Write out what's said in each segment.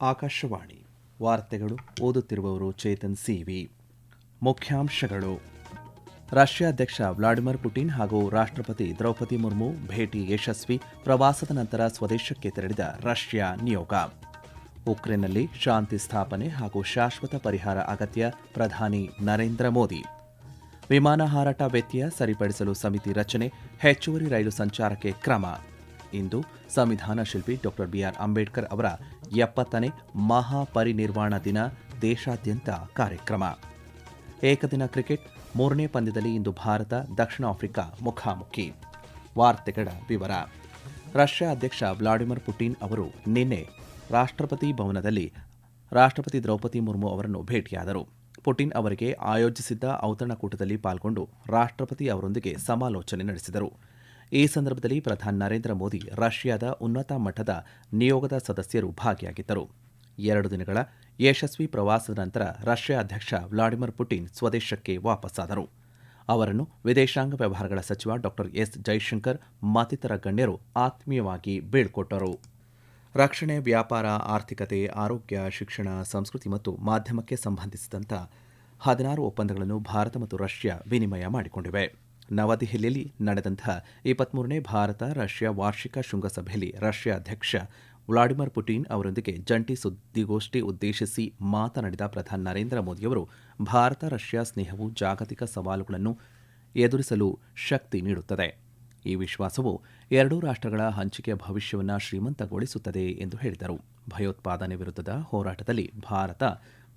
ಆಕಾಶವಾಣಿ ವಾರ್ತೆಗಳು ಓದುತ್ತಿರುವವರು ಚೇತನ್ ಸಿವಿ. ಮುಖ್ಯಾಂಶಗಳು. ರಷ್ಯಾ ಅಧ್ಯಕ್ಷ ವ್ಲಾಡಿಮಿರ್ ಪುಟಿನ್ ಹಾಗೂ ರಾಷ್ಟ್ರಪತಿ ದ್ರೌಪದಿ ಮುರ್ಮು ಭೇಟಿ ಯಶಸ್ವಿ, ಪ್ರವಾಸದ ನಂತರ ಸ್ವದೇಶಕ್ಕೆ ತೆರಳಿದ ರಷ್ಯಾ ನಿಯೋಗ. ಉಕ್ರೇನ್ನಲ್ಲಿ ಶಾಂತಿ ಸ್ಥಾಪನೆ ಹಾಗೂ ಶಾಶ್ವತ ಪರಿಹಾರ ಅಗತ್ಯ ಪ್ರಧಾನಿ ನರೇಂದ್ರ ಮೋದಿ. ವಿಮಾನ ಹಾರಾಟ ವ್ಯತ್ಯಯ ಸರಿಪಡಿಸಲು ಸಮಿತಿ ರಚನೆ, ಹೆಚ್ಚುವರಿ ರೈಲು ಸಂಚಾರಕ್ಕೆ ಕ್ರಮ. ಇಂದು ಸಂವಿಧಾನ ಶಿಲ್ಪಿ ಡಾಕ್ಟರ್ ಬಿಆರ್ ಅಂಬೇಡ್ಕರ್ ಅವರ ಎಪ್ಪತ್ತನೇ ಮಹಾಪರಿನಿರ್ವಾಣ ದಿನ ದೇಶಾದ್ಯಂತ ಕಾರ್ಯಕ್ರಮ. ಏಕದಿನ ಕ್ರಿಕೆಟ್ ಮೂರನೇ ಪಂದ್ಯದಲ್ಲಿ ಇಂದು ಭಾರತ, ದಕ್ಷಿಣ ಆಫ್ರಿಕಾ ಮುಖಾಮುಖಿ. ವಾರ್ತೆಗಳ ವಿವರ. ರಷ್ಯಾ ಅಧ್ಯಕ್ಷ ವ್ಲಾಡಿಮಿರ್ ಪುಟಿನ್ ಅವರು ನಿನ್ನೆ ರಾಷ್ಟ್ರಪತಿ ಭವನದಲ್ಲಿ ರಾಷ್ಟ್ರಪತಿ ದ್ರೌಪದಿ ಮುರ್ಮು ಅವರನ್ನು ಭೇಟಿಯಾದರು. ಪುಟಿನ್ ಅವರಿಗೆ ಆಯೋಜಿಸಿದ್ದ ಔತಣಕೂಟದಲ್ಲಿ ಪಾಲ್ಗೊಂಡು ರಾಷ್ಟ್ರಪತಿ ಅವರೊಂದಿಗೆ ಸಮಾಲೋಚನೆ ನಡೆಸಿದರು. ಈ ಸಂದರ್ಭದಲ್ಲಿ ಪ್ರಧಾನಿ ನರೇಂದ್ರ ಮೋದಿ ರಷ್ಯಾದ ಉನ್ನತ ಮಟ್ಟದ ನಿಯೋಗದ ಸದಸ್ಯರು ಭಾಗಿಯಾಗಿದ್ದರು. ಎರಡು ದಿನಗಳ ಯಶಸ್ವಿ ಪ್ರವಾಸದ ನಂತರ ರಷ್ಯಾ ಅಧ್ಯಕ್ಷ ವ್ಲಾಡಿಮಿರ್ ಪುಟಿನ್ ಸ್ವದೇಶಕ್ಕೆ ವಾಪಸ್ಸಾದರು. ಅವರನ್ನು ವಿದೇಶಾಂಗ ವ್ಯವಹಾರಗಳ ಸಚಿವ ಡಾ ಎಸ್ ಜೈಶಂಕರ್ ಮತ್ತಿತರ ಗಣ್ಯರು ಆತ್ಮೀಯವಾಗಿ ಬೀಳ್ಕೊಟ್ಟರು. ರಕ್ಷಣೆ, ವ್ಯಾಪಾರ, ಆರ್ಥಿಕತೆ, ಆರೋಗ್ಯ, ಶಿಕ್ಷಣ, ಸಂಸ್ಕೃತಿ ಮತ್ತು ಮಾಧ್ಯಮಕ್ಕೆ ಸಂಬಂಧಿಸಿದಂಥ ಹದಿನಾರು ಒಪ್ಪಂದಗಳನ್ನು ಭಾರತ ಮತ್ತು ರಷ್ಯಾ ವಿನಿಮಯ ಮಾಡಿಕೊಂಡಿವೆ. ನವದೆಹಲಿಯಲ್ಲಿ ನಡೆದಂತಹ ಇಪ್ಪತ್ಮೂರನೇ ಭಾರತ ರಷ್ಯಾ ವಾರ್ಷಿಕ ಶೃಂಗಸಭೆಯಲ್ಲಿ ರಷ್ಯಾ ಅಧ್ಯಕ್ಷ ವ್ಲಾಡಿಮಿರ್ ಪುಟಿನ್ ಅವರೊಂದಿಗೆ ಜಂಟಿ ಸುದ್ದಿಗೋಷ್ಠಿ ಉದ್ದೇಶಿಸಿ ಮಾತನಾಡಿದ ಪ್ರಧಾನಿ ನರೇಂದ್ರ ಮೋದಿಯವರು ಭಾರತ ರಷ್ಯಾ ಸ್ನೇಹವು ಜಾಗತಿಕ ಸವಾಲುಗಳನ್ನು ಎದುರಿಸಲು ಶಕ್ತಿ ನೀಡುತ್ತದೆ. ಈ ವಿಶ್ವಾಸವು ಎರಡೂ ರಾಷ್ಟ್ರಗಳ ಹಂಚಿಕೆಯ ಭವಿಷ್ಯವನ್ನು ಶ್ರೀಮಂತಗೊಳಿಸುತ್ತದೆ ಎಂದು ಹೇಳಿದರು. ಭಯೋತ್ಪಾದನೆ ವಿರುದ್ಧದ ಹೋರಾಟದಲ್ಲಿ ಭಾರತ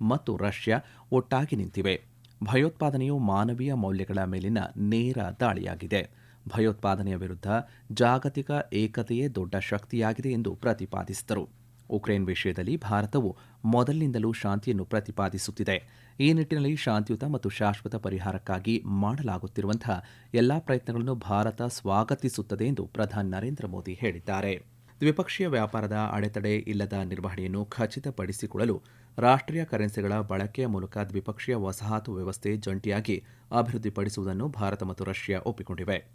ಮತ್ತು ರಷ್ಯಾ ಒಟ್ಟಾಗಿ ನಿಂತಿವೆ. ಭಯೋತ್ಪಾದನೆಯು ಮಾನವೀಯ ಮೌಲ್ಯಗಳ ಮೇಲಿನ ನೇರ ದಾಳಿಯಾಗಿದೆ. ಭಯೋತ್ಪಾದನೆಯ ವಿರುದ್ಧ ಜಾಗತಿಕ ಏಕತೆಯೇ ದೊಡ್ಡ ಶಕ್ತಿಯಾಗಿದೆ ಎಂದು ಪ್ರತಿಪಾದಿಸಿದರು. ಉಕ್ರೇನ್ ವಿಷಯದಲ್ಲಿ ಭಾರತವು ಮೊದಲಿನಿಂದಲೂ ಶಾಂತಿಯನ್ನು ಪ್ರತಿಪಾದಿಸುತ್ತಿದೆ. ಈ ನಿಟ್ಟಿನಲ್ಲಿ ಶಾಂತಿಯುತ ಮತ್ತು ಶಾಶ್ವತ ಪರಿಹಾರಕ್ಕಾಗಿ ಮಾಡಲಾಗುತ್ತಿರುವಂತಹ ಎಲ್ಲಾ ಪ್ರಯತ್ನಗಳನ್ನು ಭಾರತ ಸ್ವಾಗತಿಸುತ್ತದೆ ಎಂದು ಪ್ರಧಾನಿ ನರೇಂದ್ರ ಮೋದಿ ಹೇಳಿದ್ದಾರೆ. ದ್ವಿಪಕ್ಷೀಯ ವ್ಯಾಪಾರದ ಅಡೆತಡೆ ಇಲ್ಲದ ನಿರ್ವಹಣೆಯನ್ನು ಖಚಿತಪಡಿಸಿಕೊಳ್ಳಲು ರಾಷ್ಟ್ರೀಯ ಕರೆನ್ಸಿಗಳ ಬಳಕೆಯ ಮೂಲಕ ದ್ವಿಪಕ್ಷೀಯ ವಸಾಹತು ವ್ಯವಸ್ಥೆ ಜಂಟಿಯಾಗಿ ಅಭಿವೃದ್ಧಿಪಡಿಸುವುದನ್ನು ಭಾರತ ಮತ್ತು ರಷ್ಯಾ ಒಪ್ಪಿಕೊಂಡಿವೆ.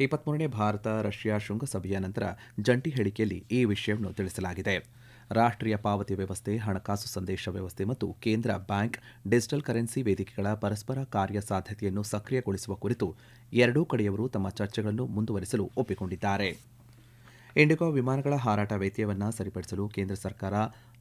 ಇಪ್ಪತ್ಮೂರನೇ ಭಾರತ ರಷ್ಯಾ ಶೃಂಗಸಭೆಯ ನಂತರ ಜಂಟಿ ಹೇಳಿಕೆಯಲ್ಲಿ ಈ ವಿಷಯವನ್ನು ತಿಳಿಸಲಾಗಿದೆ. ರಾಷ್ಟ್ರೀಯ ಪಾವತಿ ವ್ಯವಸ್ಥೆ, ಹಣಕಾಸು ಸಂದೇಶ ವ್ಯವಸ್ಥೆ ಮತ್ತು ಕೇಂದ್ರ ಬ್ಯಾಂಕ್, ಡಿಜಿಟಲ್ ಕರೆನ್ಸಿ ವೇದಿಕೆಗಳ ಪರಸ್ಪರ ಕಾರ್ಯಸಾಧ್ಯತೆಯನ್ನು ಸಕ್ರಿಯಗೊಳಿಸುವ ಕುರಿತು ಎರಡೂ ಕಡೆಯವರು ತಮ್ಮ ಚರ್ಚೆಗಳನ್ನು ಮುಂದುವರಿಸಲು ಒಪ್ಪಿಕೊಂಡಿದ್ದಾರೆ. ಇಂಡಿಗೋ ವಿಮಾನಗಳ ಹಾರಾಟ ವ್ಯತ್ಯಯವನ್ನು ಸರಿಪಡಿಸಲು ಕೇಂದ್ರ ಸರ್ಕಾರ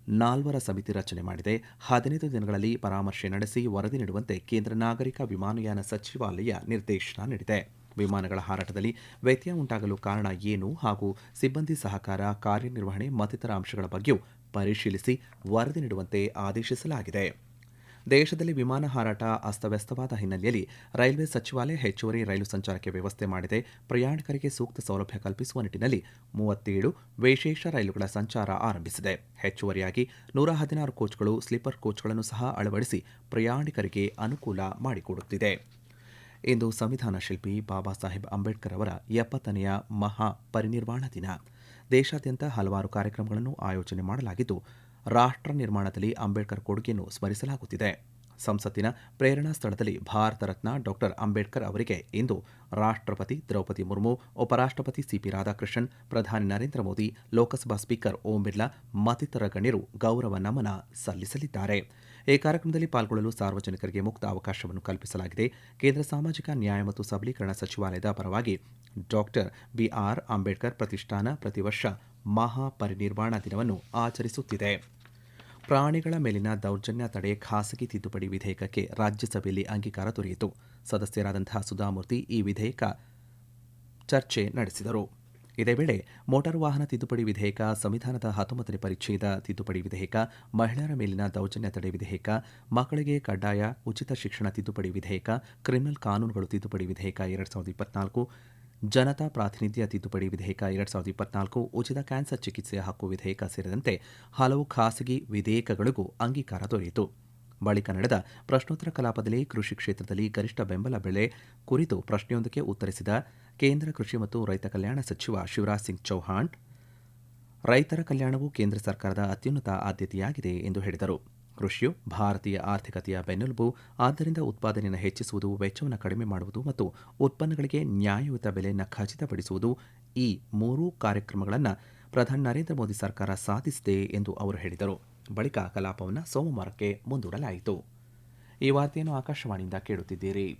ನಾಲ್ವರ ಸಮಿತಿ ರಚನೆ ಮಾಡಿದೆ. ಹದಿನೈದು ದಿನಗಳಲ್ಲಿ ಪರಾಮರ್ಶೆ ನಡೆಸಿ ವರದಿ ನೀಡುವಂತೆ ಕೇಂದ್ರ ನಾಗರಿಕ ವಿಮಾನಯಾನ ಸಚಿವಾಲಯ ನಿರ್ದೇಶನ ನೀಡಿದೆ. ವಿಮಾನಗಳ ಹಾರಾಟದಲ್ಲಿ ವ್ಯತ್ಯಯ ಉಂಟಾಗಲು ಕಾರಣ ಏನು ಹಾಗೂ ಸಿಬ್ಬಂದಿ ಸಹಕಾರ, ಕಾರ್ಯನಿರ್ವಹಣೆ ಮತ್ತಿತರ ಅಂಶಗಳ ಬಗ್ಗೆಯೂ ಪರಿಶೀಲಿಸಿ ವರದಿ ನೀಡುವಂತೆ ಆದೇಶಿಸಲಾಗಿದೆ. ದೇಶದಲ್ಲಿ ವಿಮಾನ ಹಾರಾಟ ಅಸ್ತವ್ಯಸ್ತವಾದ ಹಿನ್ನೆಲೆಯಲ್ಲಿ ರೈಲ್ವೆ ಸಚಿವಾಲಯ ಹೆಚ್ಚುವರಿ ರೈಲು ಸಂಚಾರಕ್ಕೆ ವ್ಯವಸ್ಥೆ ಮಾಡಿದೆ. ಪ್ರಯಾಣಿಕರಿಗೆ ಸೂಕ್ತ ಸೌಲಭ್ಯ ಕಲ್ಪಿಸುವ ನಿಟ್ಟಿನಲ್ಲಿ ಮೂವತ್ತೇಳು ವಿಶೇಷ ರೈಲುಗಳ ಸಂಚಾರ ಆರಂಭಿಸಿದೆ. ಹೆಚ್ಚುವರಿಯಾಗಿ ನೂರ ಹದಿನಾರು ಕೋಚ್ಗಳು, ಸ್ಲೀಪರ್ ಕೋಚ್ಗಳನ್ನು ಸಹ ಅಳವಡಿಸಿ ಪ್ರಯಾಣಿಕರಿಗೆ ಅನುಕೂಲ ಮಾಡಿಕೊಡುತ್ತಿದೆ. ಇಂದು ಸಂವಿಧಾನ ಶಿಲ್ಪಿ ಬಾಬಾ ಸಾಹೇಬ್ ಅಂಬೇಡ್ಕರ್ ಅವರ ಎಪ್ಪತ್ತನೆಯ ಮಹಾ ಪರಿನಿರ್ವಾಣ ದಿನ. ದೇಶಾದ್ಯಂತ ಹಲವಾರು ಕಾರ್ಯಕ್ರಮಗಳನ್ನು ಆಯೋಜನೆ ಮಾಡಲಾಗಿದ್ದು ರಾಷ್ಟ್ರ ನಿರ್ಮಾಣದಲ್ಲಿ ಅಂಬೇಡ್ಕರ್ ಕೊಡುಗೆಯನ್ನು ಸ್ಮರಿಸಲಾಗುತ್ತಿದೆ. ಸಂಸತ್ತಿನ ಪ್ರೇರಣಾ ಸ್ಥಳದಲ್ಲಿ ಭಾರತ ರತ್ನ ಡಾಕ್ಟರ್ ಅಂಬೇಡ್ಕರ್ ಅವರಿಗೆ ಇಂದು ರಾಷ್ಟ್ರಪತಿ ದ್ರೌಪದಿ ಮುರ್ಮು, ಉಪರಾಷ್ಟ್ರಪತಿ ಸಿಪಿ ರಾಧಾಕೃಷ್ಣನ್, ಪ್ರಧಾನಿ ನರೇಂದ್ರ ಮೋದಿ, ಲೋಕಸಭಾ ಸ್ಪೀಕರ್ ಓಂ ಬಿರ್ಲಾ ಮತ್ತಿತರ ಗಣ್ಯರು ಗೌರವ ನಮನ ಸಲ್ಲಿಸಲಿದ್ದಾರೆ. ಈ ಕಾರ್ಯಕ್ರಮದಲ್ಲಿ ಪಾಲ್ಗೊಳ್ಳಲು ಸಾರ್ವಜನಿಕರಿಗೆ ಮುಕ್ತ ಅವಕಾಶವನ್ನು ಕಲ್ಪಿಸಲಾಗಿದೆ. ಕೇಂದ್ರ ಸಾಮಾಜಿಕ ನ್ಯಾಯ ಮತ್ತು ಸಬಲೀಕರಣ ಸಚಿವಾಲಯದ ಪರವಾಗಿ ಡಾಕ್ಟರ್ ಬಿಆರ್ ಅಂಬೇಡ್ಕರ್ ಪ್ರತಿಷ್ಠಾನ ಪ್ರತಿ ವರ್ಷ ಮಹಾಪರಿನಿರ್ವಾಣ ದಿನವನ್ನು ಆಚರಿಸುತ್ತಿದೆ. ಪ್ರಾಣಿಗಳ ಮೇಲಿನ ದೌರ್ಜನ್ಯ ತಡೆ ಖಾಸಗಿ ತಿದ್ದುಪಡಿ ವಿಧೇಯಕಕ್ಕೆ ರಾಜ್ಯಸಭೆಯಲ್ಲಿ ಅಂಗೀಕಾರ ದೊರೆಯಿತು. ಸದಸ್ಯರಾದಂತಹ ಸುಧಾಮೂರ್ತಿ ಈ ವಿಧೇಯಕ ಚರ್ಚೆ ನಡೆಸಿದರು. ಇದೇ ವೇಳೆ ಮೋಟಾರ್ ವಾಹನ ತಿದ್ದುಪಡಿ ವಿಧೇಯಕ, ಸಂವಿಧಾನದ ಹತ್ತೊಂಬತ್ತನೇ ಪರಿಚ್ಛೇದ ತಿದ್ದುಪಡಿ ವಿಧೇಯಕ, ಮಹಿಳೆಯರ ಮೇಲಿನ ದೌರ್ಜನ್ಯ ತಡೆ ವಿಧೇಯಕ, ಮಕ್ಕಳಿಗೆ ಕಡ್ಡಾಯ ಉಚಿತ ಶಿಕ್ಷಣ ತಿದ್ದುಪಡಿ ವಿಧೇಯಕ, ಕ್ರಿಮಿನಲ್ ಕಾನೂನುಗಳು ತಿದ್ದುಪಡಿ ವಿಧೇಯಕ ಎರಡ್ ಸಾವಿರದ ಇಪ್ಪತ್ನಾಲ್ಕು ಜನತಾ ಪ್ರಾತಿನಿಧ್ಯ ತಿದ್ದುಪಡಿ ವಿಧೇಯಕ ಎರಡ್ ಸಾವಿರದ ಇಪ್ಪತ್ನಾಲ್ಕು ಉಚಿತ ಕ್ಯಾನ್ಸರ್ ಚಿಕಿತ್ಸೆಯ ಹಕ್ಕು ವಿಧೇಯಕ ಸೇರಿದಂತೆ ಹಲವು ಖಾಸಗಿ ವಿಧೇಯಕಗಳಿಗೂ ಅಂಗೀಕಾರ ದೊರೆಯಿತು. ಬಳಿಕ ನಡೆದ ಪ್ರಶ್ನೋತ್ತರ ಕಲಾಪದಲ್ಲಿ ಕೃಷಿ ಕ್ಷೇತ್ರದಲ್ಲಿ ಗರಿಷ್ಠ ಬೆಂಬಲ ಬೆಲೆ ಕುರಿತು ಪ್ರಶ್ನೆಯೊಂದಕ್ಕೆ ಉತ್ತರಿಸಿದ ಕೇಂದ್ರ ಕೃಷಿ ಮತ್ತು ರೈತ ಕಲ್ಯಾಣ ಸಚಿವ ಶಿವರಾಜ್ ಸಿಂಗ್ ಚೌಹಾಣ್, ರೈತರ ಕಲ್ಯಾಣವು ಕೇಂದ್ರ ಸರ್ಕಾರದ ಅತ್ಯುನ್ನತ ಆದ್ಯತೆಯಾಗಿದೆ ಎಂದು ಹೇಳಿದರು. ಕೃಷಿಯು ಭಾರತೀಯ ಆರ್ಥಿಕತೆಯ ಬೆನ್ನೆಲುಬು, ಆದ್ದರಿಂದ ಉತ್ಪಾದನೆಯನ್ನು ಹೆಚ್ಚಿಸುವುದು, ವೆಚ್ಚವನ್ನು ಕಡಿಮೆ ಮಾಡುವುದು ಮತ್ತು ಉತ್ಪನ್ನಗಳಿಗೆ ನ್ಯಾಯಯುತ ಬೆಲೆಯನ್ನು ಖಚಿತಪಡಿಸುವುದು ಈ ಮೂರೂ ಕಾರ್ಯಕ್ರಮಗಳನ್ನು ಪ್ರಧಾನಿ ನರೇಂದ್ರ ಮೋದಿ ಸರ್ಕಾರ ಸಾಧಿಸಿದೆ ಎಂದು ಅವರು ಹೇಳಿದರು. ಬಳಿಕ ಕಲಾಪವನ್ನು ಸೋಮವಾರಕ್ಕೆ ಮುಂದೂಡಲಾಯಿತು. ಈ ವಾರ್ತೆಯನ್ನು ಆಕಾಶವಾಣಿಯಿಂದ ಕೇಳುತ್ತಿದ್ದೀರಿ.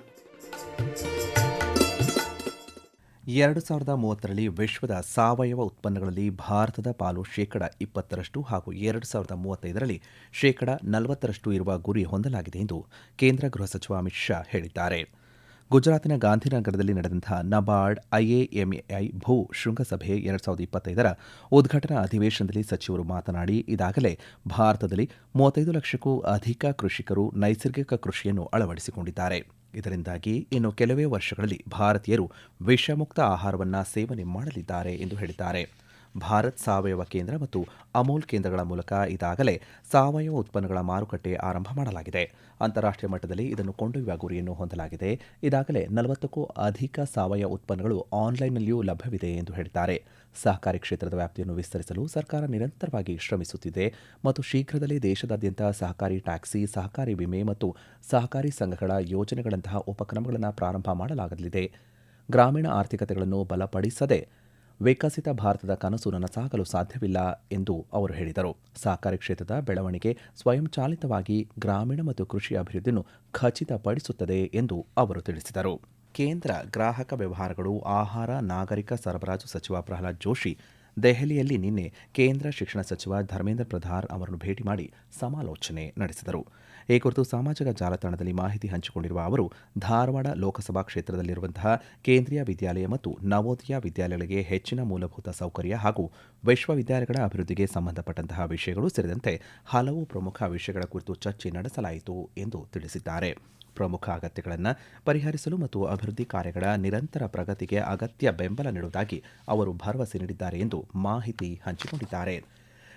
ಎರಡು ಸಾವಿರದ ಮೂವತ್ತರಲ್ಲಿ ವಿಶ್ವದ ಸಾವಯವ ಉತ್ಪನ್ನಗಳಲ್ಲಿ ಭಾರತದ ಪಾಲು ಶೇಕಡ ಇಪ್ಪತ್ತರಷ್ಟು ಹಾಗೂ ಎರಡು ಸಾವಿರದ ಮೂವತ್ತೈದರಲ್ಲಿ ಶೇಕಡ ನಲವತ್ತರಷ್ಟು ಇರುವ ಗುರಿ ಹೊಂದಲಾಗಿದೆ ಎಂದು ಕೇಂದ್ರ ಗೃಹ ಸಚಿವ ಅಮಿತ್ ಶಾ ಹೇಳಿದ್ದಾರೆ. ಗುಜರಾತಿನ ಗಾಂಧಿನಗರದಲ್ಲಿ ನಡೆದಂತಹ ನಬಾರ್ಡ್ ಐಎಎಂಎಐ ಭೂ ಶೃಂಗಸಭೆ ಎರಡು ಸಾವಿರದ ಇಪ್ಪತ್ತೈದರ ಉದ್ಘಾಟನಾ ಅಧಿವೇಶನದಲ್ಲಿ ಸಚಿವರು ಮಾತನಾಡಿ, ಇದಾಗಲೇ ಭಾರತದಲ್ಲಿ ಮೂವತ್ತೈದು ಲಕ್ಷಕ್ಕೂ ಅಧಿಕ ಕೃಷಿಕರು ನೈಸರ್ಗಿಕ ಕೃಷಿಯನ್ನು ಅಳವಡಿಸಿಕೊಂಡಿದ್ದಾರೆ. ಇದರಿಂದಾಗಿ ಇನ್ನು ಕೆಲವೇ ವರ್ಷಗಳಲ್ಲಿ ಭಾರತೀಯರು ವಿಷಮುಕ್ತ ಆಹಾರವನ್ನು ಸೇವನೆ ಮಾಡಲಿದ್ದಾರೆ ಎಂದು ಹೇಳಿದ್ದಾರೆ. ಭಾರತ್ ಸಾವಯವ ಕೇಂದ್ರ ಮತ್ತು ಅಮೂಲ್ ಕೇಂದ್ರಗಳ ಮೂಲಕ ಇದಾಗಲೇ ಸಾವಯವ ಉತ್ಪನ್ನಗಳ ಮಾರುಕಟ್ಟೆ ಆರಂಭ ಮಾಡಲಾಗಿದೆ. ಅಂತಾರಾಷ್ಟ್ರೀಯ ಮಟ್ಟದಲ್ಲಿ ಇದನ್ನು ಕೊಂಡೊಯ್ಯುವ ಗುರಿಯನ್ನು ಹೊಂದಲಾಗಿದೆ. ಇದಾಗಲೇ ನಲವತ್ತಕ್ಕೂ ಅಧಿಕ ಸಾವಯವ ಉತ್ಪನ್ನಗಳು ಆನ್ಲೈನ್ನಲ್ಲಿಯೂ ಲಭ್ಯವಿದೆ ಎಂದು ಹೇಳಿದ್ದಾರೆ. ಸಹಕಾರಿ ಕ್ಷೇತ್ರದ ವ್ಯಾಪ್ತಿಯನ್ನು ವಿಸ್ತರಿಸಲು ಸರ್ಕಾರ ನಿರಂತರವಾಗಿ ಶ್ರಮಿಸುತ್ತಿದೆ ಮತ್ತು ಶೀಘ್ರದಲ್ಲೇ ದೇಶದಾದ್ಯಂತ ಸಹಕಾರಿ ಟ್ಯಾಕ್ಸಿ, ಸಹಕಾರಿ ವಿಮೆ ಮತ್ತು ಸಹಕಾರಿ ಸಂಘಗಳ ಯೋಜನೆಗಳಂತಹ ಉಪಕ್ರಮಗಳನ್ನು ಪ್ರಾರಂಭ ಮಾಡಲಾಗಲಿದೆ. ಗ್ರಾಮೀಣ ಆರ್ಥಿಕತೆಗಳನ್ನು ಬಲಪಡಿಸದೆ ವಿಕಸಿತ ಭಾರತದ ಕನಸು ನನಸಾಗಲು ಸಾಧ್ಯವಿಲ್ಲ ಎಂದು ಅವರು ಹೇಳಿದರು. ಸಹಕಾರಿ ಕ್ಷೇತ್ರದ ಬೆಳವಣಿಗೆ ಸ್ವಯಂಚಾಲಿತವಾಗಿ ಗ್ರಾಮೀಣ ಮತ್ತು ಕೃಷಿ ಅಭಿವೃದ್ಧಿಯನ್ನು ಖಚಿತಪಡಿಸುತ್ತದೆ ಎಂದು ಅವರು ತಿಳಿಸಿದರು. ಕೇಂದ್ರ ಗ್ರಾಹಕ ವ್ಯವಹಾರಗಳು, ಆಹಾರ, ನಾಗರಿಕ ಸರಬರಾಜು ಸಚಿವ ಪ್ರಹ್ಲಾದ್ ಜೋಶಿ ದೆಹಲಿಯಲ್ಲಿ ನಿನ್ನೆ ಕೇಂದ್ರ ಶಿಕ್ಷಣ ಸಚಿವ ಧರ್ಮೇಂದ್ರ ಪ್ರಧಾನ್ ಅವರನ್ನು ಭೇಟಿ ಮಾಡಿ ಸಮಾಲೋಚನೆ ನಡೆಸಿದರು. ಈ ಕುರಿತು ಸಾಮಾಜಿಕ ಜಾಲತಾಣದಲ್ಲಿ ಮಾಹಿತಿ ಹಂಚಿಕೊಂಡಿರುವ ಅವರು, ಧಾರವಾಡ ಲೋಕಸಭಾ ಕ್ಷೇತ್ರದಲ್ಲಿರುವಂತಹ ಕೇಂದ್ರೀಯ ವಿದ್ಯಾಲಯ ಮತ್ತು ನವೋದಯ ವಿದ್ಯಾಲಯಗಳಿಗೆ ಹೆಚ್ಚಿನ ಮೂಲಭೂತ ಸೌಕರ್ಯ ಹಾಗೂ ವಿಶ್ವವಿದ್ಯಾಲಯಗಳ ಅಭಿವೃದ್ಧಿಗೆ ಸಂಬಂಧಪಟ್ಟಂತಹ ವಿಷಯಗಳು ಸೇರಿದಂತೆ ಹಲವು ಪ್ರಮುಖ ವಿಷಯಗಳ ಕುರಿತು ಚರ್ಚೆ ನಡೆಸಲಾಯಿತು ಎಂದು ತಿಳಿಸಿದ್ದಾರೆ. ಪ್ರಮುಖ ಅಗತ್ಯಗಳನ್ನು ಪರಿಹರಿಸಲು ಮತ್ತು ಅಭಿವೃದ್ಧಿ ಕಾರ್ಯಗಳ ನಿರಂತರ ಪ್ರಗತಿಗೆ ಅಗತ್ಯ ಬೆಂಬಲ ನೀಡುವುದಾಗಿ ಅವರು ಭರವಸೆ ನೀಡಿದ್ದಾರೆ ಎಂದು ಮಾಹಿತಿ ಹಂಚಿಕೊಂಡಿದ್ದಾರೆ.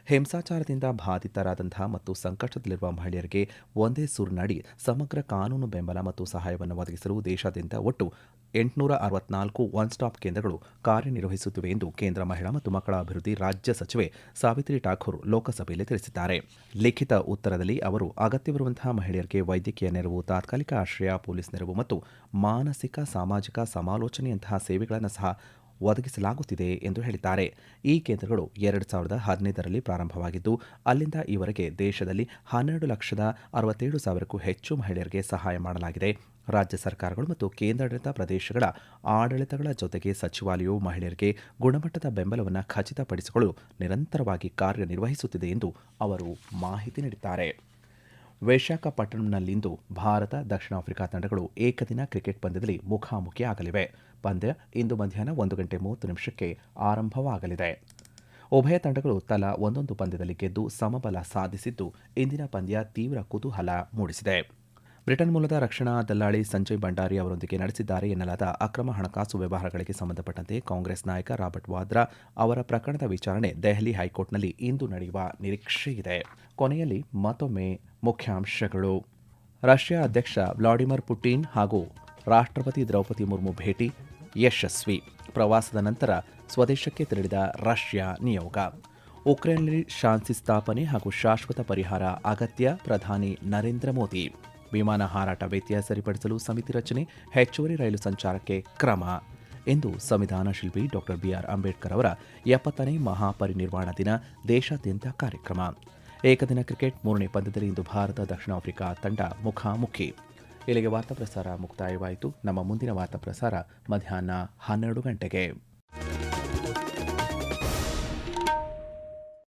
ಹಿಂಸಾಚಾರದಿಂದ ಬಾಧಿತರಾದಂತಹ ಮತ್ತು ಸಂಕಷ್ಟದಲ್ಲಿರುವ ಮಹಿಳೆಯರಿಗೆ ಒಂದೇ ಸೂರಿನಡಿ ಸಮಗ್ರ ಕಾನೂನು ಬೆಂಬಲ ಮತ್ತು ಸಹಾಯವನ್ನು ಒದಗಿಸಲು ದೇಶಾದ್ಯಂತ ಒಟ್ಟು ಎಂಟುನೂರ ಅರವತ್ನಾಲ್ಕು ಒನ್ ಸ್ಟಾಪ್ ಕೇಂದ್ರಗಳು ಕಾರ್ಯನಿರ್ವಹಿಸುತ್ತಿವೆ ಎಂದು ಕೇಂದ್ರ ಮಹಿಳಾ ಮತ್ತು ಮಕ್ಕಳ ಅಭಿವೃದ್ಧಿ ರಾಜ್ಯ ಸಚಿವೆ ಸಾವಿತ್ರಿ ಠಾಕೂರ್ ಲೋಕಸಭೆಯಲ್ಲಿ ತಿಳಿಸಿದ್ದಾರೆ. ಲಿಖಿತ ಉತ್ತರದಲ್ಲಿ ಅವರು ಅಗತ್ಯವಿರುವಂತಹ ಮಹಿಳೆಯರಿಗೆ ವೈದ್ಯಕೀಯ ನೆರವು, ತಾತ್ಕಾಲಿಕ ಆಶ್ರಯ, ಪೊಲೀಸ್ ನೆರವು ಮತ್ತು ಮಾನಸಿಕ ಸಾಮಾಜಿಕ ಸಮಾಲೋಚನೆಯಂತಹ ಸೇವೆಗಳನ್ನು ಸಹ ಒದಗಿಸಲಾಗುತ್ತಿದೆ ಎಂದು ಹೇಳಿದ್ದಾರೆ. ಈ ಕೇಂದ್ರಗಳು ಎರಡು ಸಾವಿರದ ಹದಿನೈದರಲ್ಲಿ ಪ್ರಾರಂಭವಾಗಿದ್ದು, ಅಲ್ಲಿಂದ ಈವರೆಗೆ ದೇಶದಲ್ಲಿ ಹನ್ನೆರಡು ಲಕ್ಷದ ಅರವತ್ತೇಳು ಸಾವಿರಕ್ಕೂ ಹೆಚ್ಚು ಮಹಿಳೆಯರಿಗೆ ಸಹಾಯ ಮಾಡಲಾಗಿದೆ. ರಾಜ್ಯ ಸರ್ಕಾರಗಳು ಮತ್ತು ಕೇಂದ್ರಾಡಳಿತ ಪ್ರದೇಶಗಳ ಆಡಳಿತಗಳ ಜೊತೆಗೆ ಸಚಿವಾಲಯವು ಮಹಿಳೆಯರಿಗೆ ಗುಣಮಟ್ಟದ ಬೆಂಬಲವನ್ನು ಖಚಿತಪಡಿಸಿಕೊಳ್ಳಲು ನಿರಂತರವಾಗಿ ಕಾರ್ಯನಿರ್ವಹಿಸುತ್ತಿದೆ ಎಂದು ಅವರು ಮಾಹಿತಿ ನೀಡಿದ್ದಾರೆ. ವಿಶಾಖಪಟ್ಟಣಂನಲ್ಲಿಂದು ಭಾರತ, ದಕ್ಷಿಣ ಆಫ್ರಿಕಾ ತಂಡಗಳು ಏಕದಿನ ಕ್ರಿಕೆಟ್ ಪಂದ್ಯದಲ್ಲಿ ಮುಖಾಮುಖಿ ಆಗಲಿವೆ ಪಂದ್ಯ ಇಂದು ಮಧ್ಯಾಹ್ನ ಒಂದು ಗಂಟೆ ಮೂವತ್ತು ನಿಮಿಷಕ್ಕೆ ಆರಂಭವಾಗಲಿದೆ. ಉಭಯ ತಂಡಗಳು ತಲಾ ಒಂದೊಂದು ಪಂದ್ಯದಲ್ಲಿ ಗೆದ್ದು ಸಮಬಲ ಸಾಧಿಸಿದ್ದು, ಇಂದಿನ ಪಂದ್ಯ ತೀವ್ರ ಕುತೂಹಲ ಮೂಡಿಸಿದೆ. ಬ್ರಿಟನ್ ಮೂಲದ ರಕ್ಷಣಾ ದಲ್ಲಾಳಿ ಸಂಜಯ್ ಭಂಡಾರಿ ಅವರೊಂದಿಗೆ ನಡೆಸಿದ್ದಾರೆ ಎನ್ನಲಾದ ಅಕ್ರಮ ಹಣಕಾಸು ವ್ಯವಹಾರಗಳಿಗೆ ಸಂಬಂಧಪಟ್ಟಂತೆ ಕಾಂಗ್ರೆಸ್ ನಾಯಕ ರಾಬರ್ಟ್ ವಾದ್ರಾ ಅವರ ಪ್ರಕರಣದ ವಿಚಾರಣೆ ದೆಹಲಿ ಹೈಕೋರ್ಟ್ನಲ್ಲಿ ಇಂದು ನಡೆಯುವ ನಿರೀಕ್ಷೆ ಇದೆ. ಕೊನೆಯಲ್ಲಿ ಮತ್ತೊಮ್ಮೆ ಮುಖ್ಯಾಂಶಗಳು. ರಷ್ಯಾ ಅಧ್ಯಕ್ಷ ವ್ಲಾಡಿಮಿರ್ ಪುಟಿನ್ ಹಾಗೂ ರಾಷ್ಟ್ರಪತಿ ದ್ರೌಪದಿ ಮುರ್ಮು ಭೇಟಿ, ಯಶಸ್ವಿ. ಪ್ರವಾಸದ ನಂತರ ಸ್ವದೇಶಕ್ಕೆ ತೆರಳಿದ ರಷ್ಯಾ ನಿಯೋಗ. ಉಕ್ರೇನ್ನಲ್ಲಿ ಶಾಂತಿ ಸ್ಥಾಪನೆ ಹಾಗೂ ಶಾಶ್ವತ ಪರಿಹಾರ ಅಗತ್ಯ, ಪ್ರಧಾನಿ ನರೇಂದ್ರ ಮೋದಿ. ವಿಮಾನ ಹಾರಾಟ ವ್ಯತ್ಯಯ ಸರಿಪಡಿಸಲು ಸಮಿತಿ ರಚನೆ, ಹೆಚ್ಚುವರಿ ರೈಲು ಸಂಚಾರಕ್ಕೆ ಕ್ರಮ. ಎಂದು ಸಂವಿಧಾನ ಶಿಲ್ಪಿ ಡಾಕ್ಟರ್ ಬಿಆರ್ ಅಂಬೇಡ್ಕರ್ ಅವರ ಎಪ್ಪತ್ತನೇ ಮಹಾಪರಿನಿರ್ವಾಣ ದಿನ ದೇಶಾದ್ಯಂತ ಕಾರ್ಯಕ್ರಮ. ಏಕದಿನ ಕ್ರಿಕೆಟ್ ಮೂರನೇ ಪಂದ್ಯದಲ್ಲಿ ಇಂದು ಭಾರತ, ದಕ್ಷಿಣ ಆಫ್ರಿಕಾ ತಂಡ ಮುಖಾಮುಖಿ. ಇಲ್ಲಿಗೆ ವಾರ್ತಾ ಪ್ರಸಾರ ಮುಕ್ತಾಯವಾಯಿತು. ನಮ್ಮ ಮುಂದಿನ ವಾರ್ತಾ ಪ್ರಸಾರ ಮಧ್ಯಾಹ್ನ ಹನ್ನೆರಡು ಗಂಟೆಗೆ.